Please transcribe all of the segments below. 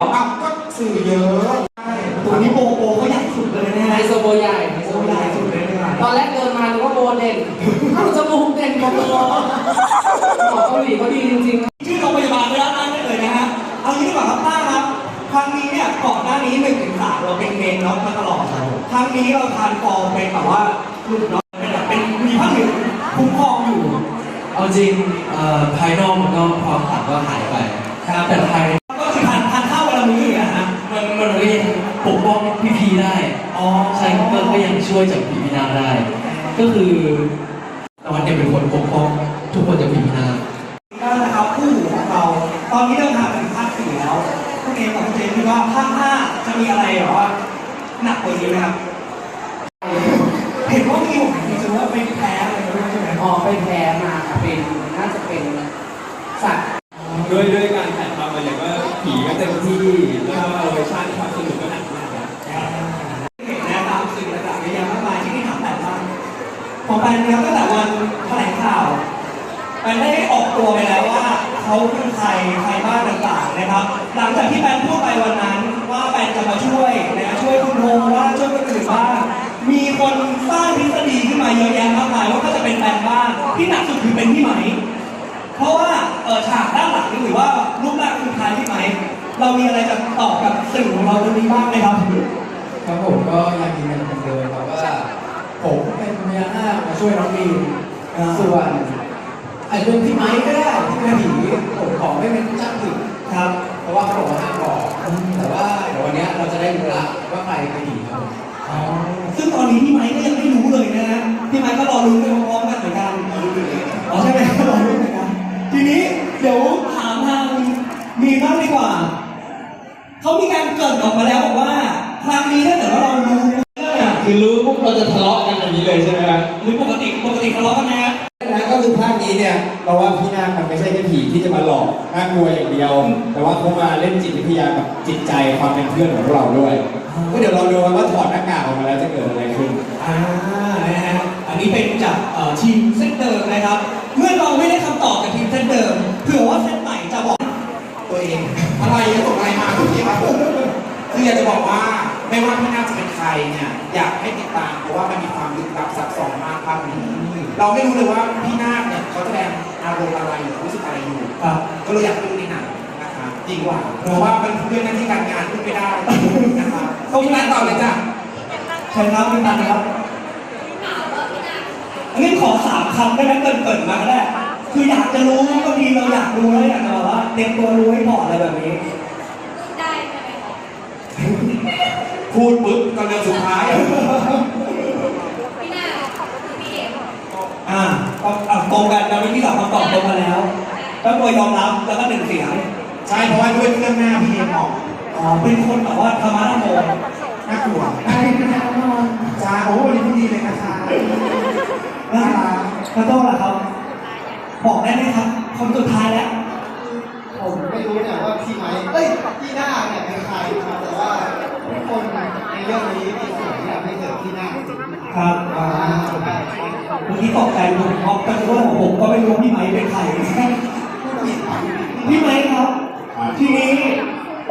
เอาก็สื่อเยอะตัวนี้โบโบก็ใหญ่สุดเลยนะไฮโซโบใหญ่ไฮโซโบใหญ่สุดเลยนะตอนแรกเดินมานูว่าโบเด่นเอ้าจมูกเด่นกว่าตัวหมอเกาหลีเขาดีจริงๆ ชื่อโรงพยาบาลไม่รัอะางได้เลยนะฮะ เอางี้ดีกว่าครับป้าครับ ครั้งนี้เนี่ยก่อนหน้านี้หนึ่งถึงสามเราเป็นเมนเนาะกมาตลอด ครั้งนี้เราทานฟองเป็นแบบว่าหลุดเน็อกเป็นแบบเป็นมีผ้าเหลืองคุ้มครองอยู่ เอาจริงเอ่อภายนอกมันก็ความขลังก็หายไปครับแต่ภายน ปกป้องพี่พีได้อ๋อใช่ก็ก็ยังช่วยจากพี่พีนาได้ ก็คือตอนเนี่ยเป็นคนปกป้องทุกคนจากพี่พีนานั่นแหละครับคู่หูของเรา ตอนนี้เดินทางถึงภาคสี่แล้วคุณเอกับคุณเจนคิดว่าภาคห้าจะมีอะไรหรอหนักกว่านี้ไหมครับ ของแปนนะครับตั้งแต่วันแถลงข่าวแปนได้ออกตัวไปแล้วว่าเขาคือใครใครบ้างต่างๆนะครับ หลังจากที่แปนพูดไปวันนั้นว่าแปนจะมาช่วยนะช่วยคุณโฮว่าช่วยคนอื่นบ้างมีคนสร้างทฤษฎีขึ้นมาเยอะแยะมากมายว่าก็จะเป็นแปนบ้างที่หนักสุดคือเป็นพี่ไหม เพราะว่าเออฉากด้านหลังหรือว่ารูปร่างคือคล้ายพี่ไหม เรามีอะไรจะตอบกับสื่อของเราวันนี้บ้างไหมครับครับผมก็ยังยืนยันเหมือนเดิมครับว่าผมเป็น พญานาคมาช่วยน้องมีนอ่าส่วนอาจจะเป็นพี่ไม้ก็ได้ที่เป็นผีผมขอไม่เป็นจ้างผีครับ เพราะว่าเขาบอกว่าห้ามบอกแต่ว่าเดี๋ยววันเนี้ยเราจะได้รู้ละว่าใครเป็นผีครับผมอ๋อซึ่งตอนนี้พี่ไม้ก็ยังไม่รู้เลยนะฮะพี่ไม้ก็รอรู้นไปพร้อม คือภาคนี้เนี่ยเราว่าพี่นาคมันไม่ใช่แค่ผีที่จะมาหลอกน่ากลัวอย่างเดียว แต่ว่าเขามาเล่นจิตวิทยากับจิตใจความเป็นเพื่อนของพวกเราด้วยก็เดี๋ยวเราดูกันว่าถอดหน้ากากออกมาแล้วจะเกิดอะไรขึ้นอ่านะฮะอันนี้เป็นจากเอ่อทีมเซตเดิมนะครับ เมื่อเราไม่ได้คำตอบจากทีมเซตเดิมเผื่อว่าเซตใหม่จะบอกตัวเองอะไรจะส่งอะไรมาคุณพี่ครับผมคืออยากจะบอกว่าไม่ว่าพี่นาคจะเป็นใครเนี่ยอยากให้ติดตามเพราะว่ามันมีความลึกลับซับซ้อนมากภาคนี้ เราไม่รู้เลยว่าพี่นาคเนี่ยเขาแสดงอารมณ์อะไรหรือรู้สึกอะไรอยู่ครับก็เลยอยากไปดูในหนังนะคะจริงกว่า เพราะว่ามันเรื่องหน้าที่การงานพูดไม่ได้นะคะพี่นาคตอบเลยจ้ะเชิญครับพี่ตันครับอันนี้ขอสามคำได้ไหมเกินเกินๆมาก็ได้คืออยากจะรู้บางทีเราอยากรู้แล้วอยากจะแบบว่าเตรียมตัวรู้ไว้ก่อนอะไรแบบนี้ได้ใช่ไหมคะพูดปุ๊บก็เรื่องสุดท้าย พี่นาคือพี่เอก อ่าก็อะตรงกันแล้วที่สองคำตอบตรงกันแล้ว ก็ตัวยอมรับแล้วก็หนึ่งเสียงใช่เพราะว่าด้วยเครื่องหน้าพี่เอ็มออกอ๋อเป็นคนแบบว่าธรรมะธรรมโมน่ากลัวใช่แน่นอนจ้าโอ้วันนี้พูดดีเลยนะคะแล้วกระโต้ล่ะครับ บอกได้ไหมครับคำสุดท้ายแล้วผมไม่รู้เนี่ยว่าพี่ไม้เอ้ยพี่หน้าเนี่ยเป็นใครครับแต่ว่าทุกคนในเรื่องนี้มีส่วนที่ทำให้เกิดพี่หน้าจริงๆครับอ่าใช่เมื่อกี้ตกใจผมเพราะกระโต้ของผมก็ไม่รู้ว่าพี่ไม้เป็นใครพูดผิดครับ พี่ไม้ครับ ทีนี้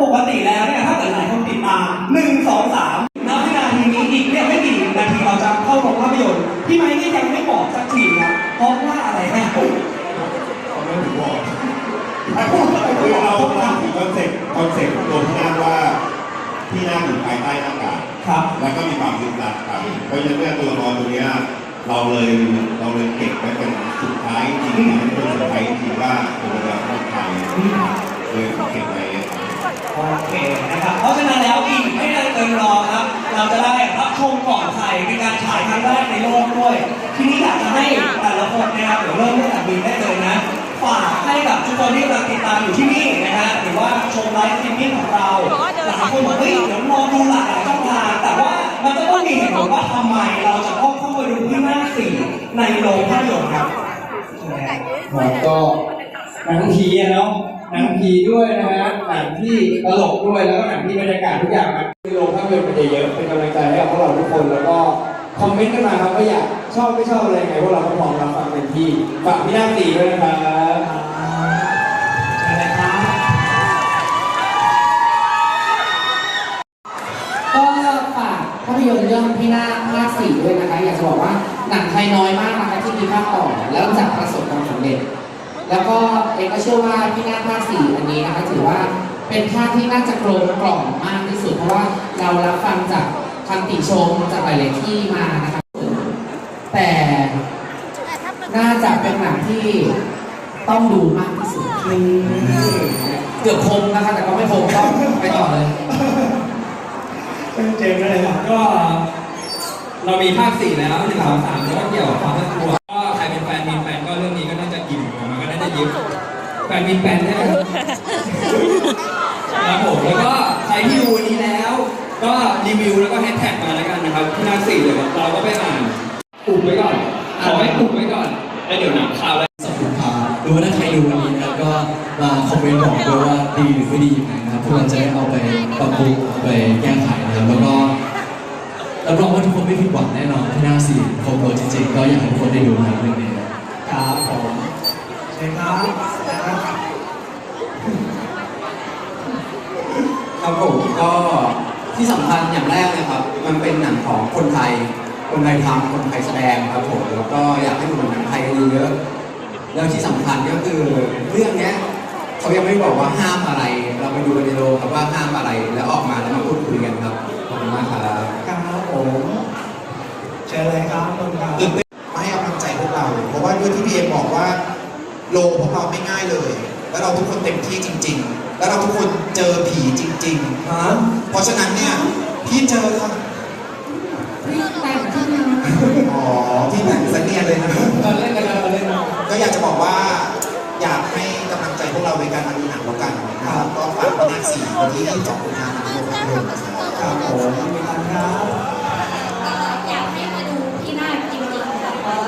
ปกติแล้วเนี่ยถ้าเกิดหลายคนติดตามหนึ่งสองสามณวินาทีนี้อีกเนี่ยไม่กี่นาทีเราจะเข้าโรงภาพยนตร์พี่ไม้นี่ยังไม่บอกสักทีครับเพราะว่าอะไรนะเขาไม่ถึงบอกคือเราเราถือคอนเซ็ปต์คอนเซ็ปต์ตัวพี่นาคว่าพี่นาคอยู่ภายใต้หน้ากากครับแล้วก็มีความลึกลับครับเพราะฉะนั้นเนี่ยตัวละครตัวเนี้ย เราเลยเราเลยเก็บไว้เป็นสุดท้ายจริงๆเป็นสุดท้ายจริงว่าตัวละครใครเลยเก็บไว้โอเคนะครับ เพราะฉะนั้นแล้วอีกไม่นานเกินรอครับ เราจะได้รับชมก่อนใครเป็นการฉายครั้งแรกในโลกด้วย ทีนี้อยากจะให้แต่ละคนนะครับเดี๋ยวเริ่มตั้งแต่บินได้เลยนะ ฝากให้กับทุกคนที่กำลังติดตามอยู่ที่นี่นะฮะหรือว่าชมไลฟ์สตรีมมิ่งของเราหลายคนบอกเฮ้ยเดี๋ยวรอดูหลากหลายช่องทางแต่ว่า มีเหตุผลว่าทำไมเราจะต้องเข้ามาดูที่หน้าสี่ในโรงภาพยนตร์ครับครับก็หนังผีอะเนาะหนังผีด้วยนะฮะหนังที่ตลกด้วยแล้วก็หนังที่บรรยากาศทุกอย่างมันคือโรงภาพยนตร์มันจะเยอะเป็นกำลังใจให้กับพวกเราทุกคนแล้วก็คอมเมนต์กันมาครับว่าอยากชอบไม่ชอบอะไรยังไงพวกเราก็พร้อมรับฟังเต็มที่ฝากพี่หน้าคตีด้วยนะครับ รื่องพี่นาคภาคสี่ด้วยนะคะอยากจะบอกว่าหนังไทยน้อยมากนะคะที่มีภาคต่อแล้วจะประสบความสำเร็จ แล้วก็เอกก็เชื่อว่าพี่นาคภาคสี่อันนี้นะคะถือว่าเป็นภาคที่น่าจะกลมกล่อมมากที่สุดเพราะว่าเรารับฟังจากคำติชมจากหลายๆที่มานะคะแต่น่าจะเป็นหนังที่ต้องดูมากที่สุดเกือบคมนะคะแต่ก็ไม่คมต้องไปต่อเลย เป็นเจมส์เลยครับก็ เรามีภาคสี่แล้วหนึ่งสองสามแล้วก็เกี่ยวกับความน่ากลัวก็ใครเป็นแฟนมินแฟนก็เรื่องนี้ก็น่าจะอิ่มมันก็น่าจะยิ้มแฟนมินแฟนใช่ไหมครับผมแล้วก็ใครที่ดูวันนี้แล้ว ก็รีวิวแล้วก็แฮชแท็กมาแล้วกันนะครับที่หน้าสี่เลยเราก็ไปอ่านอุบไว้ก่อนขอให้อุบไว้ก่อนแล้วเดี๋ยวหนังข่าวแล้วสัปดาห์หรือว่าถ้าใครดูวันนี้นะครับก็ มาคอมเมนต์บอกด้วยว่าดีหรือไม่ดียังไงนะครับพวกเราจะได้เอาไปปรับปรุงเอาไปแก้ไขนะครับแล้วก็รับรองว่าทุกคนไม่ผิดหวังแน่นอนที่หน้าสี่โคโกจริงๆก็อยากให้ทุกคนได้ดูนะครับเรื่องนี้ครับผมเชิญครับครับผมก็ที่สำคัญอย่างแรกเลยครับ มันเป็นหนังของคนไทย คนไทยทำคนไทยแสดงครับผมแล้วก็อยากให้ดูหนังไทยกันเยอะๆแล้วที่สำคัญก็คือ เขายังไม่บอกว่าห้ามอะไร เราไปดูกันในโรงครับว่าห้ามอะไร แล้วออกมาแล้วมาพูดคุยกันครับ ขอบคุณมากครับครับผมเชิญเลยครับคุณครับตื่นเต้นมาให้กำลังใจพวกเรา เพราะว่าด้วยที่พี่เอ็มบอกว่าโลกพวกเราไม่ง่ายเลย แล้วเราทุกคนเต็มที่จริง ๆ แล้วเราทุกคนเจอผีจริงฮะๆเพราะฉะนั้นเนี่ยพี่เจอค่ะแต่งที่มาอ๋อพี่แต่งเสนียนเลยนะเราเล่นกันเราเล่นกันก็อยากจะบอกว่าอยากให้ เราในการทำหนังแล้วกันนะครับก็ฝากหน้าสี่วันี้ยี่สิบงมีนาคมครับครับอยากให้มาดูที่หน้าจริงๆแบบว่า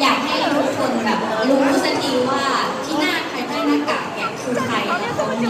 อยากให้ทุกคนแบบรู้สักทีว่าที่หน้าใครได้หน้ากากเนี่ยคือใครและเขามี